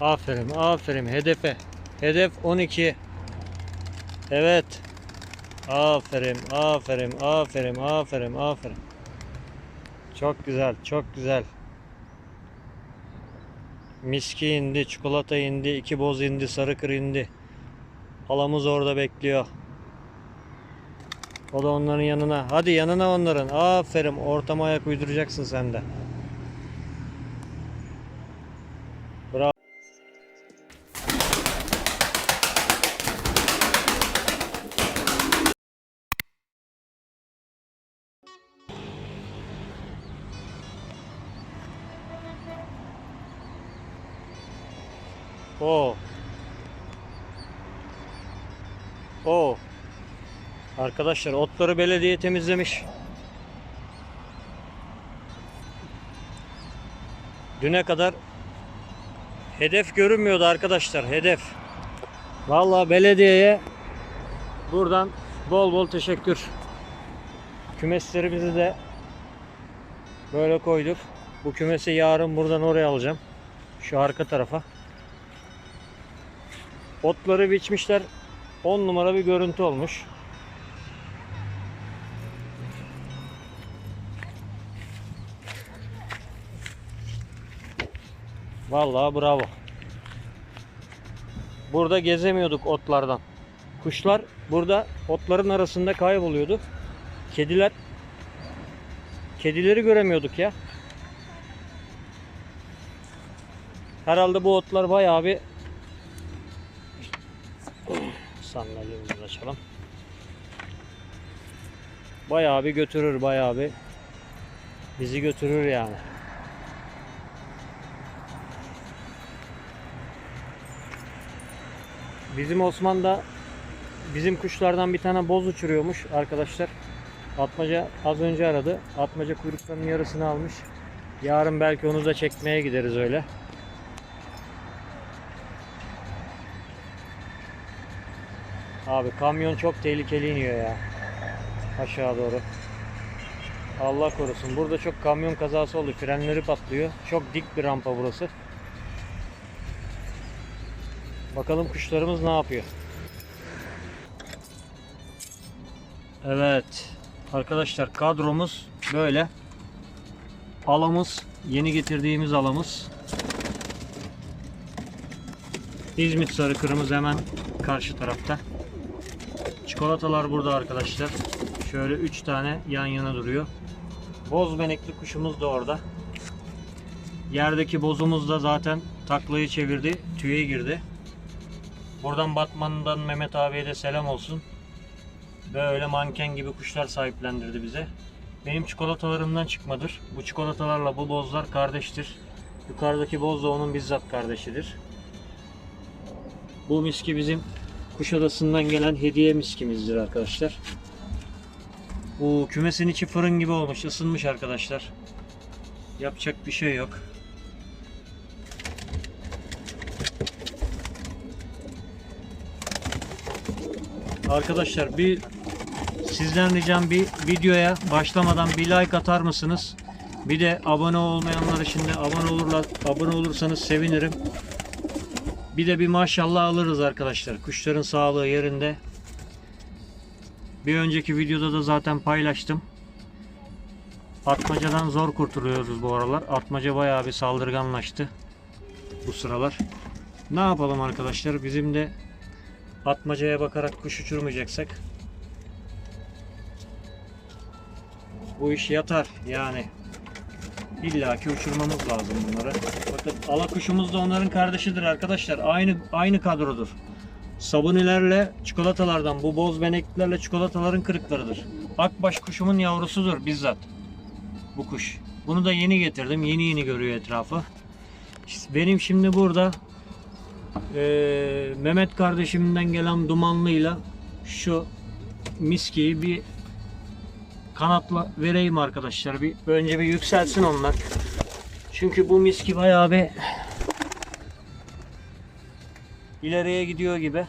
Aferin, aferin. Hedefe. Hedef 12. Evet. Aferin, aferin, aferin, aferin, aferin. Çok güzel, çok güzel. Miski indi, çikolata indi, iki boz indi, sarı kır indi. Halamız orada bekliyor. O da onların yanına. Hadi yanına onların. Aferin. Ortama ayak uyduracaksın sen de. O. O. Arkadaşlar otları belediye temizlemiş. Düne kadar hedef görünmüyordu arkadaşlar. Hedef. Vallahi belediyeye buradan bol bol teşekkür. Kümeslerimizi de böyle koyduk. Bu kümesi yarın buradan oraya alacağım. Şu arka tarafa. Otları biçmişler. 10 numara bir görüntü olmuş. Vallahi bravo. Burada gezemiyorduk otlardan. Kuşlar burada otların arasında kayboluyordu. Kediler kedileri göremiyorduk ya. Herhalde bu otlar bayağı bir sandalyemizi açalım. Bayağı bir götürür, bayağı bir bizi götürür yani. Bizim Osman da bizim kuşlardan bir tane boz uçuruyormuş arkadaşlar. Atmaca az önce aradı. Atmaca kuyruklarının yarısını almış. Yarın belki onu da çekmeye gideriz öyle. Abi kamyon çok tehlikeli iniyor ya. Aşağı doğru. Allah korusun. Burada çok kamyon kazası oldu. Frenleri patlıyor. Çok dik bir rampa burası. Bakalım kuşlarımız ne yapıyor. Evet. Arkadaşlar kadromuz böyle. Alamız yeni getirdiğimiz alamız. İzmit sarı kırmızı hemen karşı tarafta. Çikolatalar burada arkadaşlar. Şöyle 3 tane yan yana duruyor. Boz benekli kuşumuz da orada. Yerdeki bozumuz da zaten taklayı çevirdi. Tüye girdi. Buradan Batman'dan Mehmet abiye de selam olsun. Böyle manken gibi kuşlar sahiplendirdi bize. Benim çikolatalarımdan çıkmadır. Bu çikolatalarla bu bozlar kardeştir. Yukarıdaki boz da onun bizzat kardeşidir. Bu miski bizim Kuşadası'ndan gelen hediye miskimizdir arkadaşlar. Bu kümesin içi fırın gibi olmuş, ısınmış arkadaşlar. Yapacak bir şey yok. Arkadaşlar bir sizden ricam bir videoya başlamadan bir like atar mısınız? Bir de abone olmayanlar için de abone olurlar, abone olursanız sevinirim. Bir de bir maşallah alırız arkadaşlar. Kuşların sağlığı yerinde. Bir önceki videoda da zaten paylaştım. Atmacadan zor kurtuluyoruz bu aralar. Atmaca bayağı bir saldırganlaştı bu sıralar. Ne yapalım arkadaşlar? Bizim de atmacaya bakarak kuş uçurmayacaksak bu iş yatar yani. İlla ki uçurmamız lazım bunları. Bakın ala kuşumuz da onların kardeşidir arkadaşlar. Aynı aynı kadrodur. Sabunilerle çikolatalardan bu boz beneklilerle çikolataların kırıklarıdır. Akbaş kuşumun yavrusudur bizzat. Bu kuş. Bunu da yeni getirdim. Yeni yeni görüyor etrafı. Benim şimdi burada eee, Mehmet kardeşimden gelen dumanlıyla şu miskiyi bir kanatla vereyim arkadaşlar. Bir önce bir yükselsin onlar. Çünkü bu miski bayağı bir ileriye gidiyor gibi.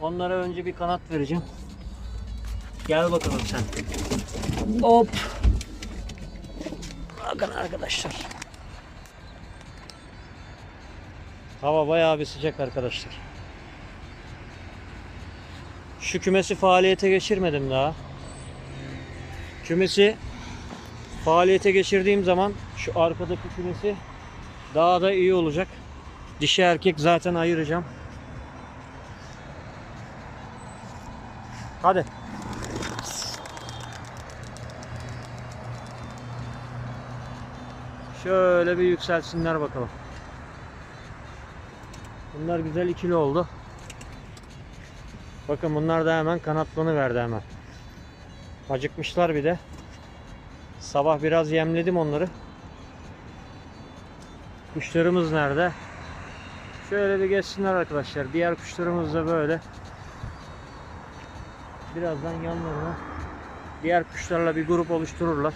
Onlara önce bir kanat vereceğim. Gel bakalım sen. Hop. Bakın arkadaşlar. Hava bayağı bir sıcak arkadaşlar. Şu kümesi faaliyete geçirmedim daha. Kümesi faaliyete geçirdiğim zaman şu arkadaki kümesi daha da iyi olacak. Dişi erkek zaten ayıracağım. Hadi. Şöyle bir yükselsinler bakalım. Bunlar güzel ikili oldu. Bakın bunlar da hemen kanatlanıverdi hemen. Acıkmışlar bir de. Sabah biraz yemledim onları. Kuşlarımız nerede? Şöyle bir geçsinler arkadaşlar. Diğer kuşlarımız da böyle. Birazdan yanlarına diğer kuşlarla bir grup oluştururlar.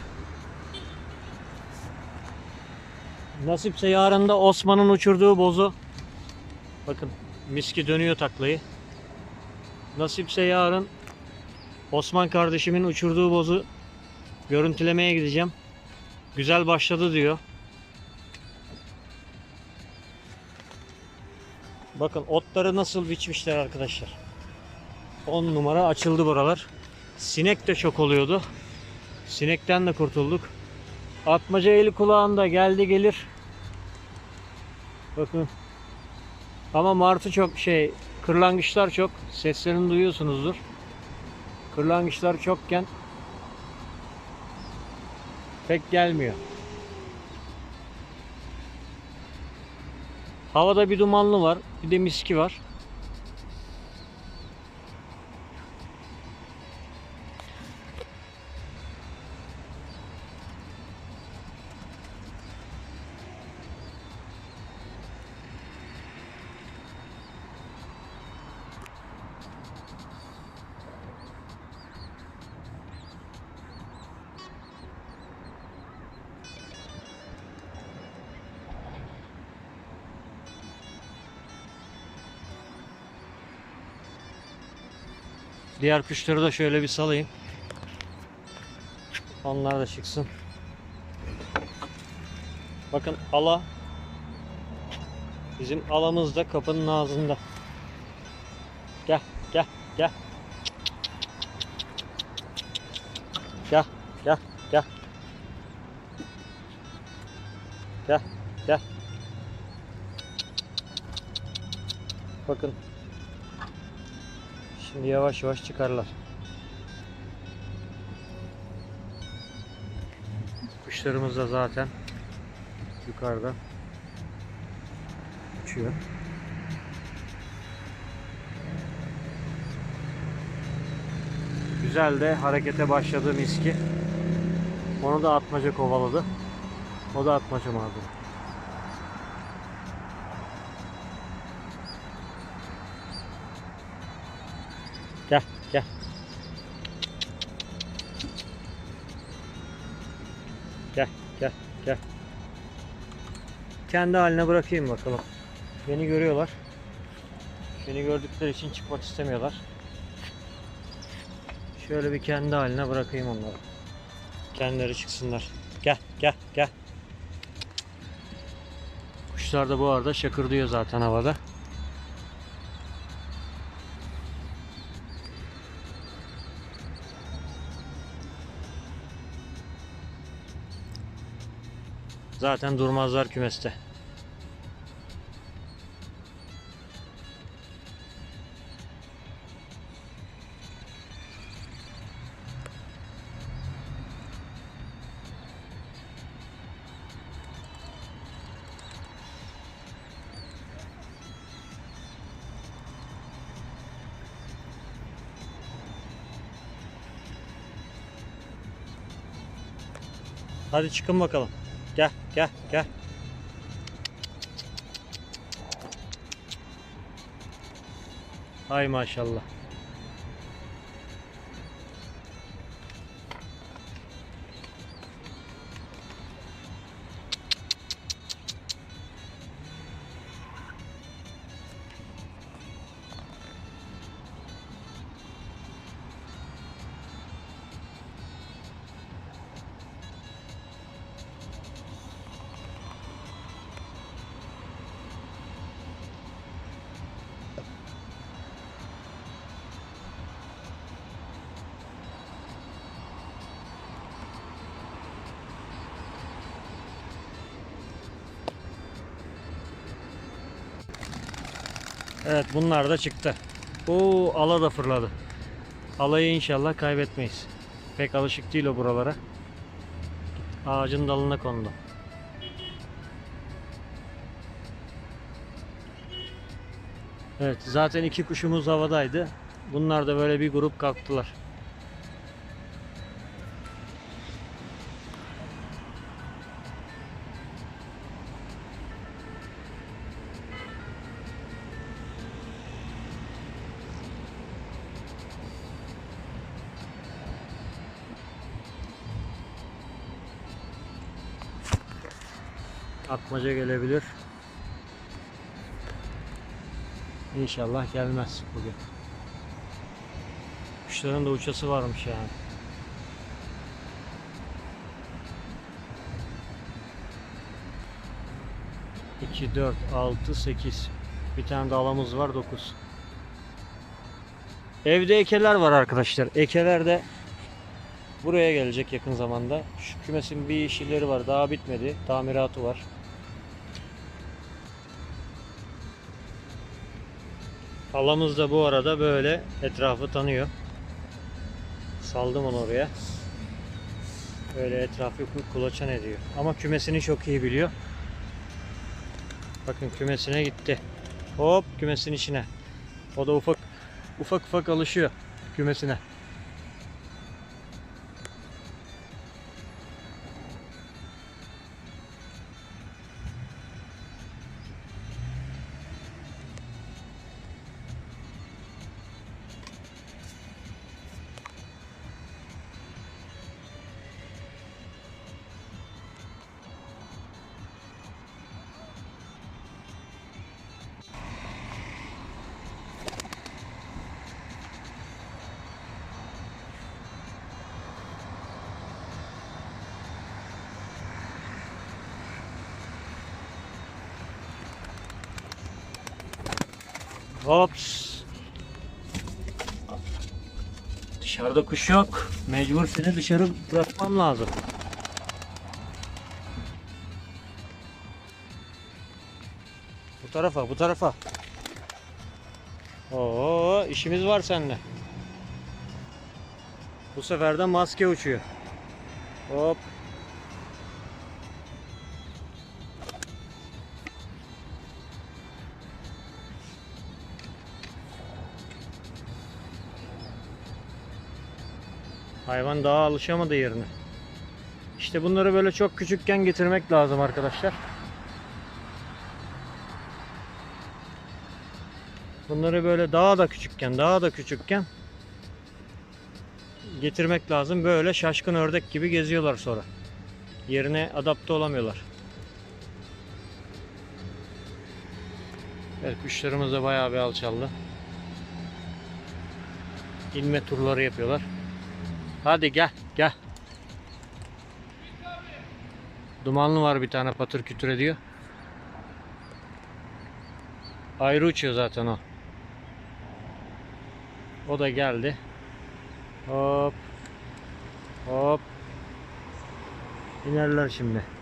Nasipse yarın da Osman'ın uçurduğu bozu bakın miski dönüyor taklayı. Nasipse yarın Osman kardeşimin uçurduğu bozu görüntülemeye gideceğim. Güzel başladı diyor. Bakın otları nasıl biçmişler arkadaşlar. 10 numara açıldı buralar. Sinek de çok oluyordu. Sinekten de kurtulduk. Atmaca eli kulağında geldi gelir. Bakın. Ama martı çok şey, kırlangıçlar çok. Seslerini duyuyorsunuzdur. Kırlangıçlar çokken pek gelmiyor. Havada bir dumanlı var, bir de miski var. Diğer kuşları da şöyle bir salayım. Onlar da çıksın. Bakın ala bizim alamız da kapının ağzında. Gel gel gel. Gel gel gel. Gel gel. Bakın Şimdi yavaş yavaş çıkarlar. Kuşlarımız da zaten yukarıda uçuyor. Güzel de harekete başladı miski. Onu da atmaca kovaladı. O da atmaca mağduru. Gel gel. Kendi haline bırakayım bakalım. Beni görüyorlar. Beni gördükleri için çıkmak istemiyorlar. Şöyle bir kendi haline bırakayım onları. Kendileri çıksınlar. Gel gel gel. Kuşlar da bu arada şakırdıyor zaten havada. Zaten durmazlar kümeste. Hadi çıkın bakalım. Gel gel. Hay maşallah. Evet bunlar da çıktı. Oo ala da fırladı. Alayı inşallah kaybetmeyiz. Pek alışık değil o buralara. Ağacın dalına kondu. Evet zaten iki kuşumuz havadaydı. Bunlar da böyle bir grup kalktılar. Atmaca gelebilir. İnşallah gelmez bugün. Kuşların da uçası varmış yani. İki, dört, altı, sekiz. Bir tane de alamız var, dokuz. Evde ekeler var arkadaşlar. Ekeler de buraya gelecek yakın zamanda. Şu kümesin bir işleri var. Daha bitmedi. Tamiratı var. Halamız da bu arada böyle etrafı tanıyor. Saldım onu oraya. Böyle etrafı kulaçan ediyor. Ama kümesini çok iyi biliyor. Bakın kümesine gitti. Hop kümesin içine. O da ufak ufak ufak alışıyor kümesine. Hops. Dışarıda kuş yok. Mecbur seni dışarı bırakmam lazım. Bu tarafa, bu tarafa. Oo, işimiz var seninle. Bu sefer de maske uçuyor. Hop. Hayvan daha alışamadı yerine. İşte bunları böyle çok küçükken getirmek lazım arkadaşlar. Bunları böyle daha da küçükken, daha da küçükken getirmek lazım. Böyle şaşkın ördek gibi geziyorlar sonra. Yerine adapte olamıyorlar. Evet kuşlarımız da bayağı bir alçaldı. İnme turları yapıyorlar. Hadi gel gel. Dumanlı var bir tane patır kütür ediyor. Ayrı uçuyor zaten o. O da geldi. Hop. Hop. İnerler şimdi.